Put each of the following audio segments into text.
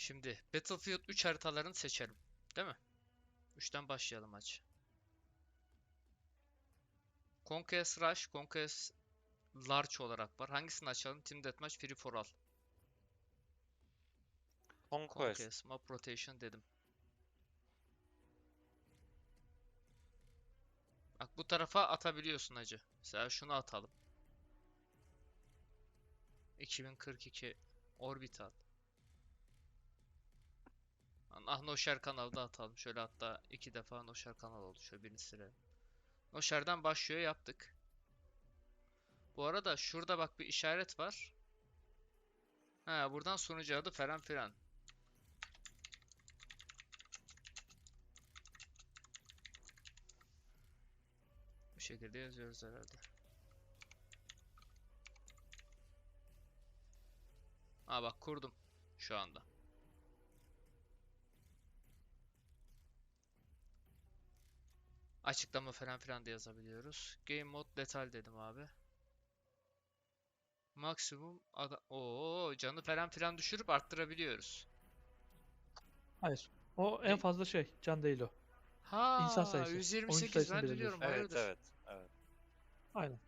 Şimdi Battlefield 3 haritalarını seçelim. Değil mi? 3'ten başlayalım maç. Conquest Rush, Conquest Large olarak var. Hangisini açalım? Team Deathmatch, Free for All. Conquest. Conquest, Map Rotation dedim. Bak bu tarafa atabiliyorsun hacı. Mesela şunu atalım. 2042 Orbital. Ah Noşer kanalda atalım. Şöyle hatta iki defa Noşer kanal oldu. Şöyle birini silelim. Noşer'den başlıyor yaptık. Bu arada şurada bak bir işaret var. Ha buradan sunucu adı falan filan. Bu şekilde yazıyoruz herhalde. Ha bak kurdum şu anda. Açıklama falan filan da yazabiliyoruz. Game mode detay dedim abi. Maksimum ada Oo canı falan filan düşürüp arttırabiliyoruz. Hayır. O en fazla şey. Can değil o. Ha İnsan sayısı. Oyuncu 128 sayısını ben biliyorum Evet, evet, evet. Aynen.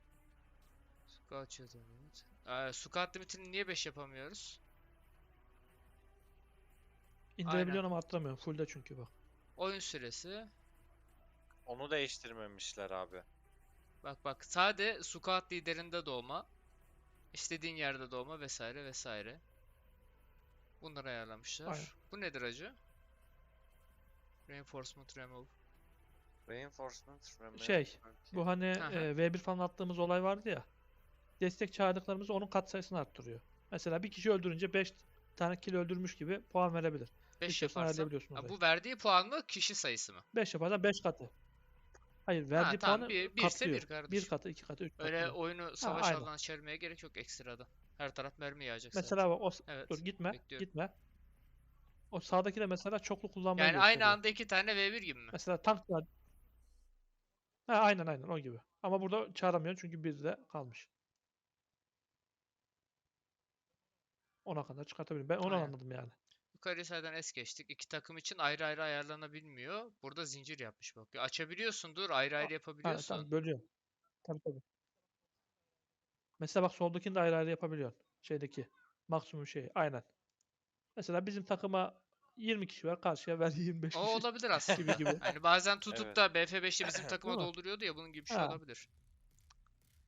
Squat limit. Ee, squat limitini niye 5 yapamıyoruz? İndirebiliyorsun ama arttıramıyorsun. Full'de çünkü bak. Oyun süresi. Onu değiştirmemişler abi. Bak bak sade squat liderinde doğma. istediğin yerde doğma vesaire vesaire. Bunları ayarlamışlar. Aynen. Bu nedir acı? Reinforcement remove. Reinforcement remove. Şey, Bu hani e, V1 falan attığımız olay vardı ya. Destek çağırdıklarımız onun katsayısını arttırıyor. Mesela bir kişi öldürünce 5 tane kill öldürmüş gibi puan verebilir. 5 İstiyorsan yaparsam. ayarlayabiliyorsun Ha, bu verdiği puan mı kişi sayısı mı? 5 yaparsan 5 katı. Hayır verdiği tamam, puanı bir- birse bir katlıyor. kardeşim. 1 katı, 2 katı, 3 katı. Öyle oyunu savaş aynen. alanına çevirmeye gerek yok ekstradan. Her taraf mermi yağacak Mesela bak o Evet, dur gitme, bekliyorum. gitme. O sağdaki de mesela çoklu kullanmayı Yani aynı gösteriyor. anda iki tane V1 gibi mi? Mesela tank da Ha, aynen aynen o gibi. Ama burada çağıramıyorsun çünkü bizde kalmış. Ona kadar çıkartabilirim. Ben onu Aynen. anladım yani. Yukarıya zaten es geçtik. İki takım için ayrı ayrı ayarlanabilmiyor. Burada zincir yapmış bak. Açabiliyorsun dur ayrı ayrı Ha, yapabiliyorsun. tamam bölüyorum. Tabii tabii. Mesela bak soldakini de ayrı ayrı yapabiliyorsun. Şeydeki maksimum şeyi. Aynen. Mesela bizim takıma 20 kişi var. Karşıya ver 25 O kişi. olabilir aslında. gibi gibi. Hani bazen tutup Evet. da BF5'te bizim takıma dolduruyordu ya bunun gibi bir şey Ha. olabilir.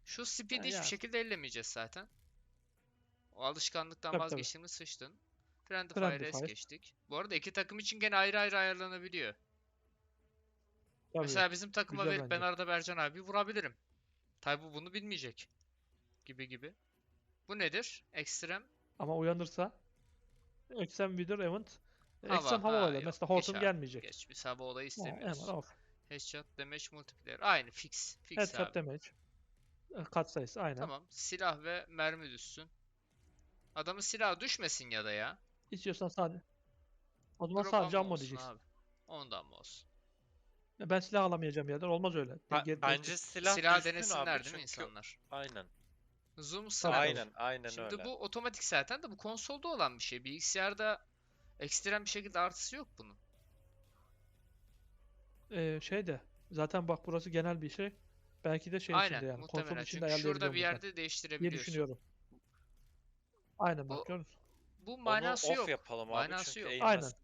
Şu speed'i hiçbir yani. şekilde ellemeyeceğiz zaten. O alışkanlıktan Tabii, tabii. vazgeçtiğimiz sıçtın. Friendly Friendly Fire'ı es Fire. geçtik. Bu arada iki takım için gene ayrı ayrı ayarlanabiliyor. Tabii. Mesela bizim takıma verip ben arada Bercan abi vurabilirim. Tabi bu bunu bilmeyecek. Gibi gibi. Bu nedir? Ekstrem. Ama uyanırsa Extreme Wither Event Hava, Extreme hava ha, olayları. Mesela abi, gelmeyecek. Geç. Biz hava olayı Ha, hemen istemiyoruz. off. Headshot, damage, multiplayer. Aynı fix. Fix Headshot abi. damage. E, Kat sayısı aynen. Tamam. Silah ve mermi düşsün. Adamın silahı düşmesin ya da ya. İstiyorsan sadece. O zaman Drop sadece ammo ammo olsun diyeceksin. abi. Ondan mı olsun? Ya Ben silah alamayacağım yerden. Olmaz öyle. Ba- Geri- bence silah, Silah düşsün denesinler abi değil mi çünkü- insanlar? Aynen. Zoom sniper. Aynen, aynen Şimdi öyle. bu otomatik zaten de bu konsolda olan bir şey. Bilgisayarda ekstrem bir şekilde artısı yok bunun. Ee, şey de zaten bak burası genel bir şey. Belki de şey Aynen içinde yani. Konsol muhtemelen. içinde Çünkü şurada ayarlayabiliyorum bir buradan yerde diye değiştirebiliyorsun. düşünüyorum. Aynen Bu- bak görüyor Bu Onu manası off yok. yapalım abi Manası çünkü yok. aim Aynen. as-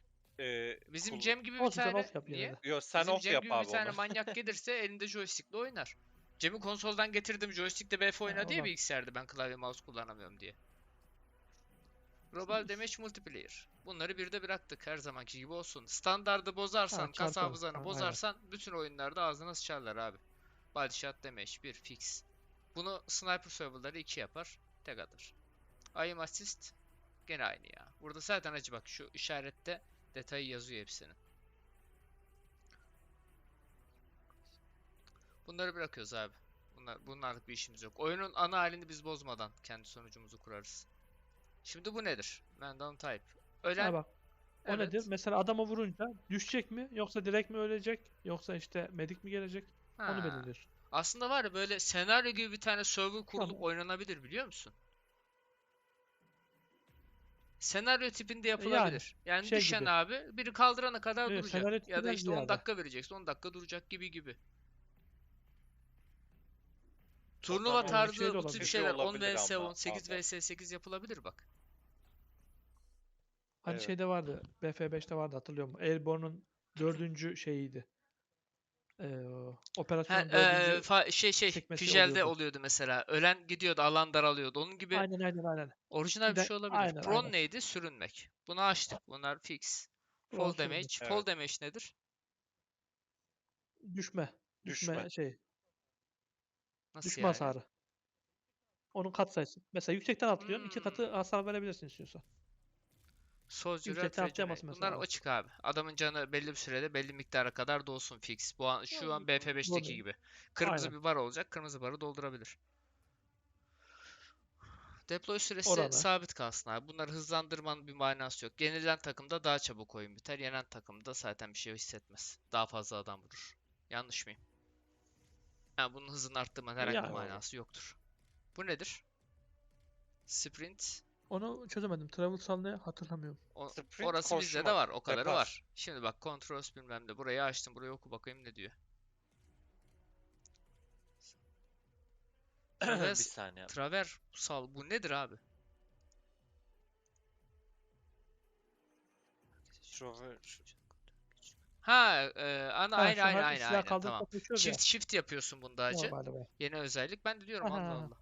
e, Bizim kul- Cem gibi bir Olsun sen tane off yap yine niye? de. Yo sen Bizim off Cem yap gibi bir abi tane onu. manyak gelirse elinde joystickle oynar. Cem'i konsoldan getirdim joystickle BF oynadı o ya zaman. bilgisayarda ben klavye mouse kullanamıyorum diye. Global Damage Multiplayer. Bunları bir de bıraktık her zamanki gibi olsun. Standardı bozarsan, Ha, çarpalım. hafızanı Aynen. bozarsan bütün oyunlarda ağzına sıçarlar abi. Body shot damage 1 fix. Bunu sniper serverları 2 yapar. Tek atar. Aim assist gene aynı ya. Burada zaten acı bak şu işarette detayı yazıyor hepsinin. Bunları bırakıyoruz abi. Bunlar, bunlarlık bir işimiz yok. Oyunun ana halini biz bozmadan kendi sonucumuzu kurarız. Şimdi bu nedir? Random type. Ölen Ha bak. O evet. nedir? Mesela adama vurunca düşecek mi? Yoksa direkt mi ölecek? Yoksa işte medik mi gelecek? Onu Ha. belirliyorsun. Aslında var ya böyle senaryo gibi bir tane server kurulup Tamam. oynanabilir biliyor musun? Senaryo tipinde yapılabilir. Yani, şey düşen gibi. abi biri kaldırana kadar Evet, duracak. Ya da işte 10 ziyade. dakika vereceksin 10 dakika duracak gibi gibi. Turnuva zaman tarzı şey bu tip olabilir. şeyler 10 Olabilir vs ama 10, 8 abi. vs 8 yapılabilir bak. Hani Evet. şeyde vardı. BF5'te vardı hatırlıyor musun? Airborne'un dördüncü şeyiydi. Ee, o Ha, dördüncü fa- şey şey Fijel'de oluyordu. oluyordu mesela. Ölen gidiyordu, alan daralıyordu. Onun gibi Aynen aynen aynen. orijinal bir de- şey olabilir. aynen, Prone aynen. neydi? Sürünmek. Bunu açtık. Bunlar fix. Fall sürünmek. damage. Fall Evet. damage nedir? Düşme. Düşme, Düşme. şey. Nasıl Düşme yani? hasarı. Onun katsayısı. Mesela yüksekten atlıyorsun. iki katı Hmm. hasar verebilirsin istiyorsan. Atlayamazsın Regenerate. Bunlar mesela. açık abi. Adamın canı belli bir sürede belli miktara kadar dolsun fix. Bu an şu an BF5'teki Doğru. gibi. Kırmızı Aynen. bir bar olacak. Kırmızı barı doldurabilir. Deploy süresi Oranı. sabit kalsın abi. Bunları hızlandırmanın bir manası yok. Yenilen takımda daha çabuk oyun biter. Yenen takımda zaten bir şey hissetmez. Daha fazla adam vurur. Yanlış mıyım? Yani bunun hızını arttırmanın herhangi bir Yani. manası yoktur. Bu nedir? Sprint. Onu çözemedim. Traversal ne hatırlamıyorum. O- Sprint orası bizde de koşma, var. O kadarı depar. var. Şimdi bak controls bilmem ne. Burayı açtım. Burayı oku bakayım ne diyor. bir Traves, saniye. traversal bu nedir abi? Ha, e, ana Ha, aynı şu aynı aynı silah aynı kaldırıp tamam. kaçıyoruz ya. Shift shift yapıyorsun bunda acı. Normalde be. Yeni özellik. Ben de diyorum Aha, Allah. Allah.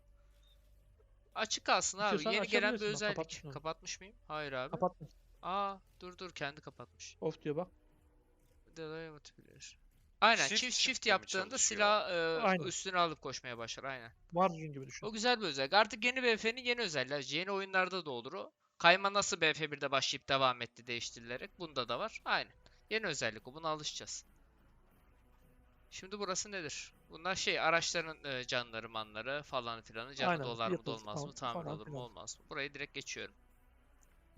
Açık kalsın abi. İstiyorsan Yeni gelen bir bak, özellik. kapatmışsın onu. Kapatmış mıyım? Hayır abi. Kapatma. Aa, dur dur kendi kapatmış. Off diyor bak. Delay multiplayer. Aynen Shift çift shift shift mi yaptığında çalışıyor? silah e, Aynen. üstüne alıp koşmaya başlar aynen. Warzone gibi düşün. O güzel bir özellik. Artık yeni BF'nin yeni özelliği. Yeni oyunlarda da olur o. Kayma nasıl BF1'de başlayıp devam etti değiştirilerek. Bunda da var. Aynen. Yeni özellik o. Buna alışacağız. Şimdi burası nedir? Bunlar şey araçların e, canları manları falan filanı. Canı Aynen, dolar mı dolmaz mı? Tamir falan olur mu olmaz mı? Burayı direkt geçiyorum.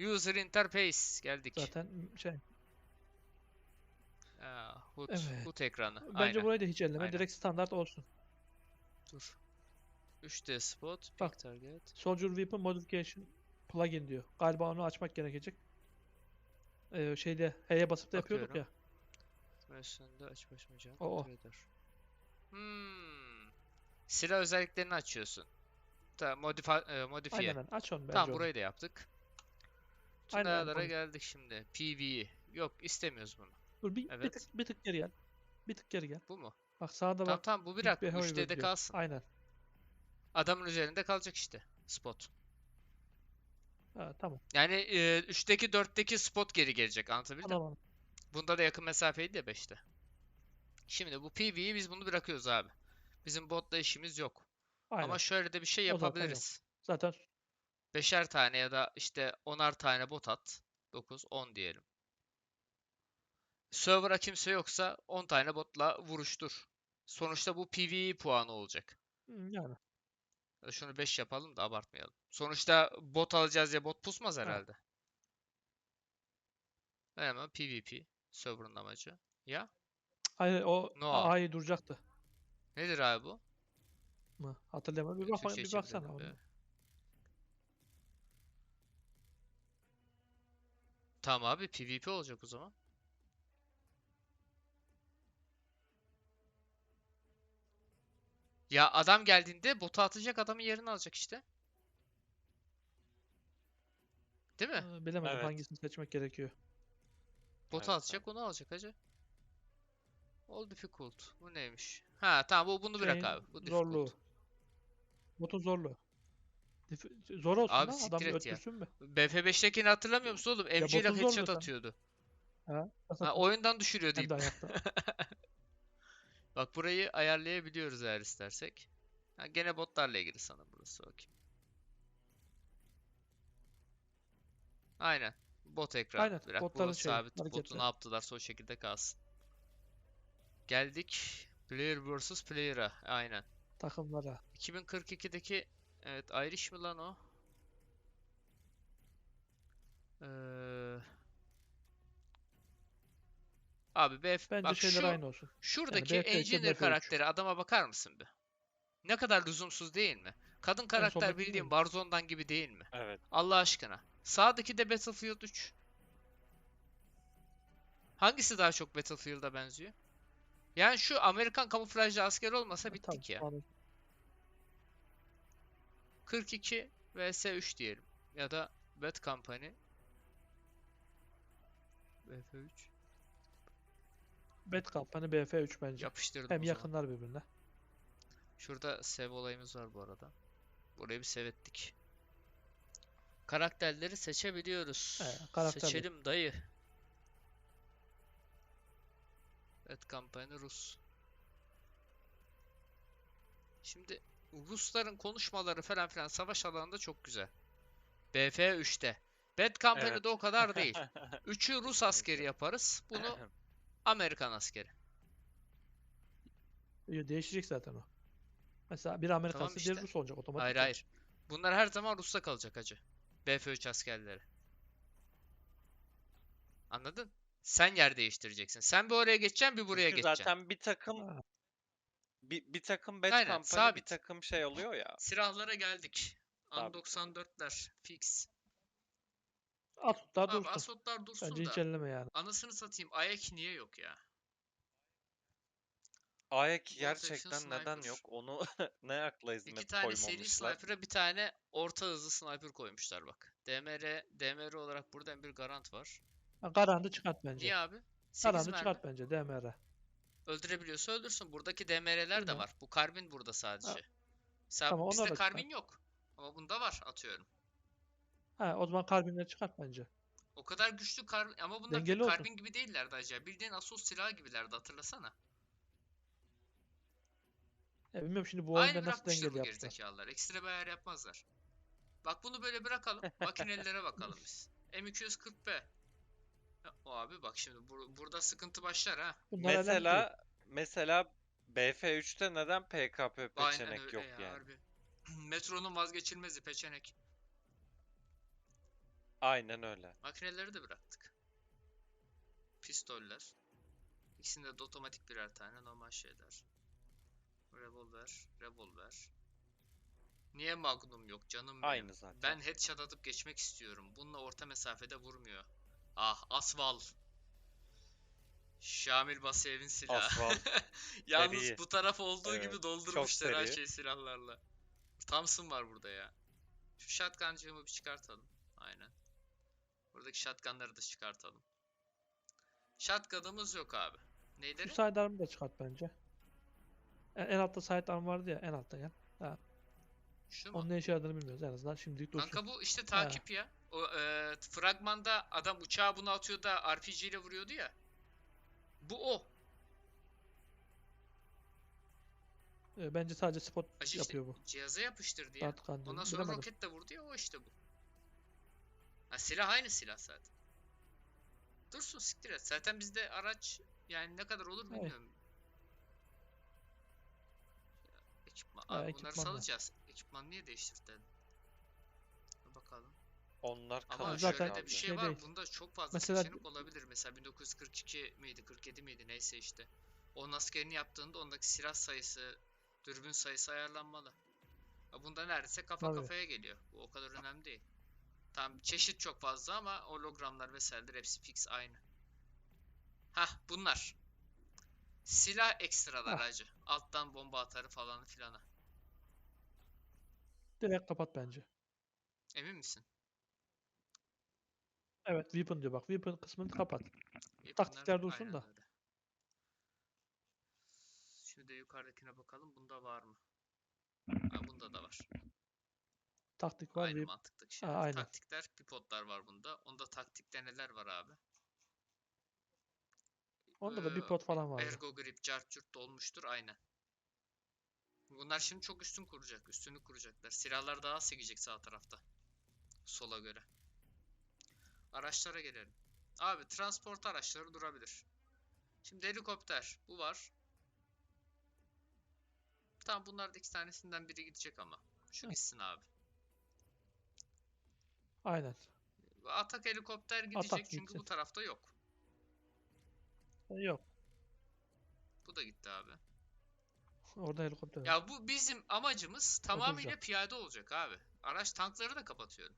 User interface geldik. Zaten şey. Aa, HUD, Evet. HUD ekranı. Bence Aynen. burayı da hiç elleme. Aynen. Direkt standart olsun. Dur. 3D spot, Bak. target. Soldier Weapon Modification plugin diyor. Galiba onu açmak gerekecek. Ee, şeyde H'ye basıp da yapıyorduk ya. Mention'da aç başmaca. O, o. trader. Hmm. Silah özelliklerini açıyorsun. Ta modifi e, modifiye. Aynen. Aç onu bence Tamam onu. burayı da yaptık. Bunu- geldik şimdi. PvE. Yok istemiyoruz bunu. Dur bir, bir, Evet. tık, bir tık geri gel. Bir tık geri gel. Bu mu? Bak sağda Tamam bak. tamam bu bir 3D'de diyor. kalsın. Aynen. Adamın üzerinde kalacak işte. Spot. Ha, tamam. Yani e, 3'teki 4'teki spot geri gelecek anlatabildim mi? Bunda da yakın mesafeydi ya 5'te. Şimdi bu PvE'yi biz bunu bırakıyoruz abi. Bizim botla işimiz yok. Aynen. Ama şöyle de bir şey yapabiliriz. Zaten Beşer tane ya da işte onar tane bot at. 9, 10 diyelim. Server'a kimse yoksa 10 tane botla vuruştur. Sonuçta bu PvE puanı olacak. yani. Şunu 5 yapalım da abartmayalım. Sonuçta bot alacağız ya bot pusmaz herhalde. Hemen PvP. Server'ın amacı. Ya Hayır o No. A'yı duracaktı nedir abi bu? mı? Hatırlayamadım. Bir, Türkçe bak, bir çeviriyorum baksana. be. Tamam abi PvP olacak o zaman. Ya adam geldiğinde botu atacak adamın yerini alacak işte. Değil mi? Ee, Bilemedim Evet. hangisini seçmek gerekiyor. Botu Evet, atacak onu alacak hacı. All difficult. Bu neymiş? Ha tamam bu bunu bırak Şeyin abi. Bu zorluğu. difficult. Botun zorluğu. Dif- Zor olsun Abi lan adam öttürsün mü? BF5'tekini hatırlamıyor musun oğlum? MG ile headshot atıyordu. Ha? Ha, oyundan düşürüyor diyeyim. ayakta. Bak burayı ayarlayabiliyoruz eğer istersek. Ha, gene botlarla ilgili sana burası bakayım. Aynen. Bot ekran. Aynen, Bırak botların bu şeyi, sabit. Botu ne yaptılarsa o şekilde kalsın. Geldik. Player vs. Player'a. Aynen. Takımlara. 2042'deki evet Irish mi lan o? Ee... Abi BF Bence bak şeyler şu aynı olsun. Şuradaki BF2 engineer BF3. karakteri adama bakar mısın bir? Ne kadar lüzumsuz değil mi? Kadın karakter değil mi? Warzone'dan gibi değil mi? Evet. Allah aşkına. Sağdaki de Battlefield 3. Hangisi daha çok Battlefield'a benziyor? Yani şu Amerikan kamuflajlı asker olmasa E, bittik tabii, ya. anladım. 42 vs 3 diyelim. Ya da Bad Company. BF3. Bad Company BF3 bence. Yapıştırdım Hem yakınlar birbirine. Şurada sev olayımız var bu arada. Burayı bir sevettik. Karakterleri seçebiliyoruz. He, karakterli. Seçelim dayı. Evet kampanya Rus. Şimdi Rusların konuşmaları falan filan savaş alanında çok güzel. BF3'te. Bad Company'de Evet. o kadar değil. Üçü Rus askeri yaparız. Bunu Amerikan askeri. Yo, Değişecek zaten o. Mesela bir Amerikansı işte. diğeri Rus olacak otomatik. Hayır hayır. Bunlar her zaman Rus'ta kalacak hacı. BF3 askerleri. Anladın? Sen yer değiştireceksin. Sen bir oraya geçeceksin, bir buraya Çünkü geçeceksin. zaten bir takım bir, bir takım Bad Aynen, Company sabit. bir takım şey oluyor ya. Silahlara geldik. An Sabit. 94'ler fix. Atutlar Abi dursun. Asotlar dursun Bence da. hiç elleme yani. Anasını satayım. Ayak niye yok ya? Ayak gerçekten neden sniper. yok? Onu ne akla İki hizmet tane seri koymamışlar. sniper'a bir tane orta hızlı sniper koymuşlar bak. DMR, DMR olarak buradan bir garant var. Ha, Garanti çıkart bence. Niye abi? 8 Garanti mermi. çıkart bence DMR. Öldürebiliyorsa öldürsün. Buradaki DMR'ler de var. Bu karbin burada sadece. Mesela Tamam, bizde da çıkar. karbin yok. Ama bunda var atıyorum. Ha, o zaman karbinleri çıkart bence. O kadar güçlü karbin ama bunlar Dengeli olsun. karbin gibi değillerdi acaba. Bildiğin Asos silahı gibilerdi hatırlasana. Ya bilmiyorum şimdi bu Aynı oyunda nasıl bırakmışlar dengeli yaptılar. gerizekalılar. Ekstra bir ayar yapmazlar. Bak bunu böyle bırakalım. Makinelilere bakalım biz. M240B. Ya, O abi bak şimdi bur- burada sıkıntı başlar ha. Bunlar önemli değil. Mesela mesela BF3'te neden PKP Aynen peçenek öyle yok ya yani? harbi. Metronun vazgeçilmezi peçenek. Aynen öyle. Makineleri de bıraktık. Pistoller. İkisinde de otomatik birer tane normal şeyler. Revolver, revolver. Niye Magnum yok canım benim? Aynı zaten. Ben headshot atıp geçmek istiyorum. Bununla orta mesafede vurmuyor. Ah Asval. Şamil Basiyev'in silahı. Asval. Yalnız Seri. bu taraf olduğu Evet, gibi çok doldurmuşlar her seri. şey silahlarla. Thompson var burada ya. Şu shotguncığımı bir çıkartalım. Aynen. Buradaki shotgunları da çıkartalım. Shotgun'ımız yok abi. Neyleri? sidearm'ı da çıkart bence. En, en altta sidearm vardı ya en altta gel. Şu mu? Onun ne işe yaradığını bilmiyoruz en azından şimdilik dursun. Kanka bu işte takip ya. O e, fragmanda adam uçağı buna atıyor da RPG ile vuruyordu ya. Bu o. Ee, bence sadece spot Acı işte yapıyor bu. cihaza yapıştırdı ya. Dart kandili. Ondan sonra Bilemedim. roket de vurdu ya o işte bu. Ha, silah aynı silah zaten. Dursun siktir et. Zaten bizde araç yani ne kadar olur Evet. bilmiyorum. Ekipman. Ha, Abi bunları ekipman var. salacağız. Ekipman niye değiştirdin? Dur Bakalım. Onlar Ama kalacak zaten şöyle de bir şey şey var. değil. Bunda çok fazla Mesela- seçenek olabilir. Mesela 1942 miydi, 47 miydi neyse işte. Onun askerini yaptığında ondaki silah sayısı, dürbün sayısı ayarlanmalı. Ya Bunda neredeyse kafa Tabii. kafaya geliyor. Bu o kadar önemli değil. Tamam çeşit çok fazla ama hologramlar vesaireler hepsi fix aynı. Hah bunlar. Silah ekstralar Hah. hacı. Alttan bomba atarı falan filana. Direkt kapat bence. Emin misin? Evet weapon diyor bak. Weapon kısmını kapat. Weapon'lar Taktikler dursun da. öyle. Şimdi de yukarıdakine bakalım. Bunda var mı? Ha, bunda da var. Taktik var. Aynı mantıktaki şey. Ha, aynen. Taktikler, pipotlar var bunda. Onda taktikte neler var abi? Onda da bir Ee, pot falan var. Ergo grip, cart curt dolmuştur aynen. Bunlar şimdi çok üstün kuracak. Üstünlük kuracaklar. Silahlar daha sekecek sağ tarafta. Sola göre. Araçlara gelelim. Abi transport araçları durabilir. Şimdi helikopter. Bu var. Tamam bunlarda iki tanesinden biri gidecek ama. Şu Hı. gitsin abi. Aynen. Atak helikopter gidecek Atak çünkü gitsin. bu tarafta yok. Yok. Bu da gitti abi. Orada helikopter. Ya bu bizim amacımız tamamıyla piyade olacak abi. Araç tankları da kapatıyorum.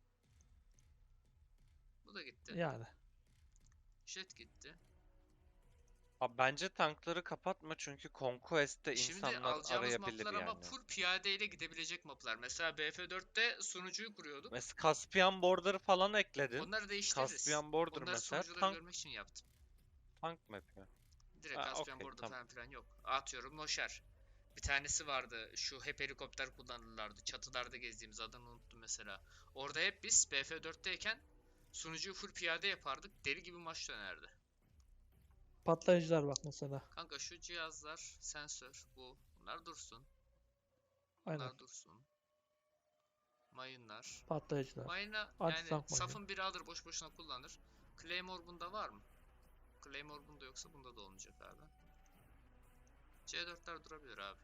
Bu da gitti. Yani. Jet gitti. Abi bence tankları kapatma çünkü Conquest'te Şimdi insanlar alacağımız arayabilir maplar ama full piyadeyle gidebilecek maplar. Mesela BF4'te sunucuyu kuruyorduk. Mesela Caspian Border falan ekledin. Onları değiştiririz. Caspian Border Onları mesela sunucuları tank, görmek için yaptım. Tank mı yapıyor? Direkt Ha, Caspian okey, Border tamam. falan filan yok. Atıyorum Noşer. Bir tanesi vardı. Şu hep helikopter kullanırlardı. Çatılarda gezdiğimiz adını unuttum mesela. Orada hep biz BF4'teyken sunucuyu full piyade yapardık. Deli gibi maç dönerdi. Patlayıcılar bak mesela. Kanka şu cihazlar, sensör, bu. Bunlar dursun. Aynen. Bunlar dursun. Mayınlar. Patlayıcılar. Mayına yani mayını. safın biri alır boş boşuna kullanır. Claymore bunda var mı? Claymore bunda yoksa bunda da olmayacak abi. C4'ler durabilir abi.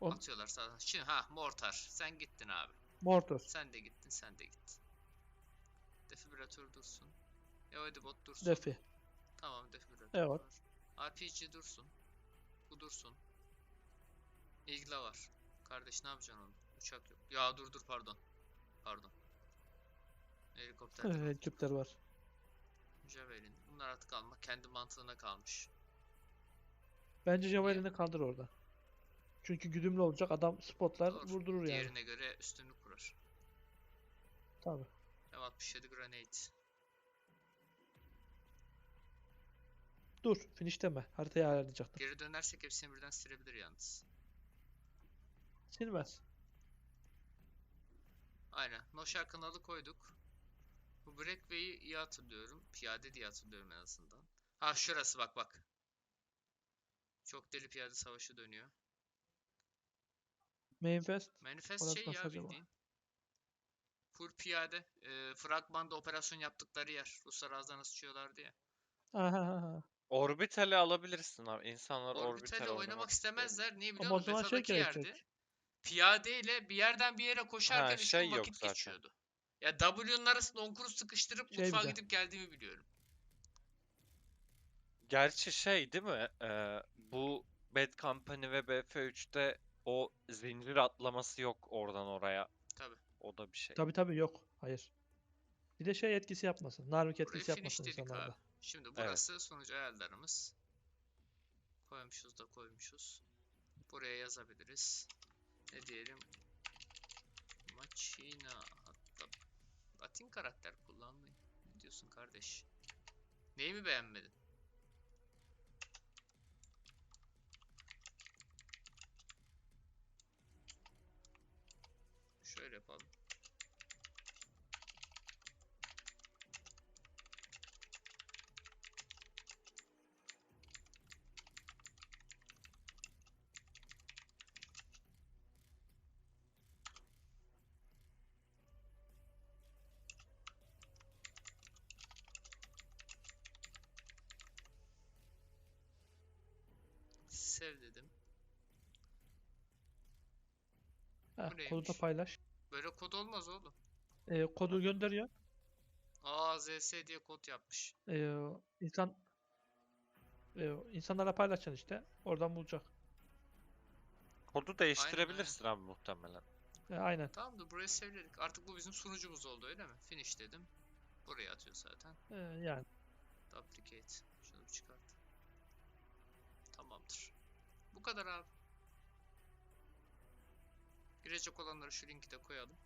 On- Atıyorlar zaten. Şimdi ha mortar. Sen gittin abi. Mortar. Sen de gittin, sen de gittin. Defibrilatör dursun. EOD bot dursun. Defi. Tamam defibrilatör Evet. var. RPG dursun. Bu dursun. İgla var. Kardeş ne yapacaksın onu? Uçak yok. Ya dur dur pardon. Pardon. Helikopter. var. Helikopter var. Javelin. Bunlar artık almak kendi mantığına kalmış. Bence Javelin'i kaldır orada. Çünkü güdümlü olacak adam spotlar Doğru. vurdurur yani. Diğerine göre üstünlük kurar. Tabii. M67 grenade. Dur. Finish deme. Haritayı ayarlayacaktım. Geri dönersek hepsini birden silebilir yalnız. Silmez. Aynen. Noşar kanalı koyduk. Bu Breakway'i iyi hatırlıyorum. Piyade diye hatırlıyorum en azından. Ha şurası bak bak. Çok deli piyade savaşı dönüyor. Mainfest. Manifest Orası şey ya acaba? bildiğin. Full piyade. E, fragmanda operasyon yaptıkları yer. Ruslar ya. Aha, aha. Orbital'i alabilirsin abi. İnsanlar Orbitali Orbital oynamak istemezler. Niye biliyor Ama o musun? zaman şey Beta'daki yerde gerekecek. piyadeyle bir yerden bir yere koşarken gün şey yok vakit zaten. geçiyordu. Ya W'nun arasında onkuru sıkıştırıp Şey bir mutfağa de. gidip geldiğimi biliyorum. Gerçi şey değil mi? Ee, bu Bad Company ve BF3'te o zincir atlaması yok oradan oraya. Tabii. O da bir şey. Tabii tabii yok. Hayır. Bir de şey etkisi yapmasın. Narvik Burayı etkisi finish yapmasın dedik insanlarda. Şimdi burası sonucu ayarlarımız. Koymuşuz da koymuşuz. Buraya yazabiliriz. Ne diyelim? Machina Latin karakter kullanmayın. Ne diyorsun kardeş? Neyi mi beğenmedin? Şöyle yapalım. Sev dedim. Heh, Bu kodu da paylaş. Böyle kod olmaz oğlum. Ee, kodu gönderiyor. Aa ZS diye kod yapmış. Ee, insan ee, insanlara paylaşacaksın işte. Oradan bulacak. Kodu değiştirebilirsin abi muhtemelen. Ee, aynen. Tamam da burayı sevledik. Artık bu bizim sunucumuz oldu öyle mi? Finish dedim. Buraya atıyor zaten. Ee, yani. Duplicate. Şunu çıkart. Tamamdır. Bu kadar abi. Girecek olanları şu linki de koyalım.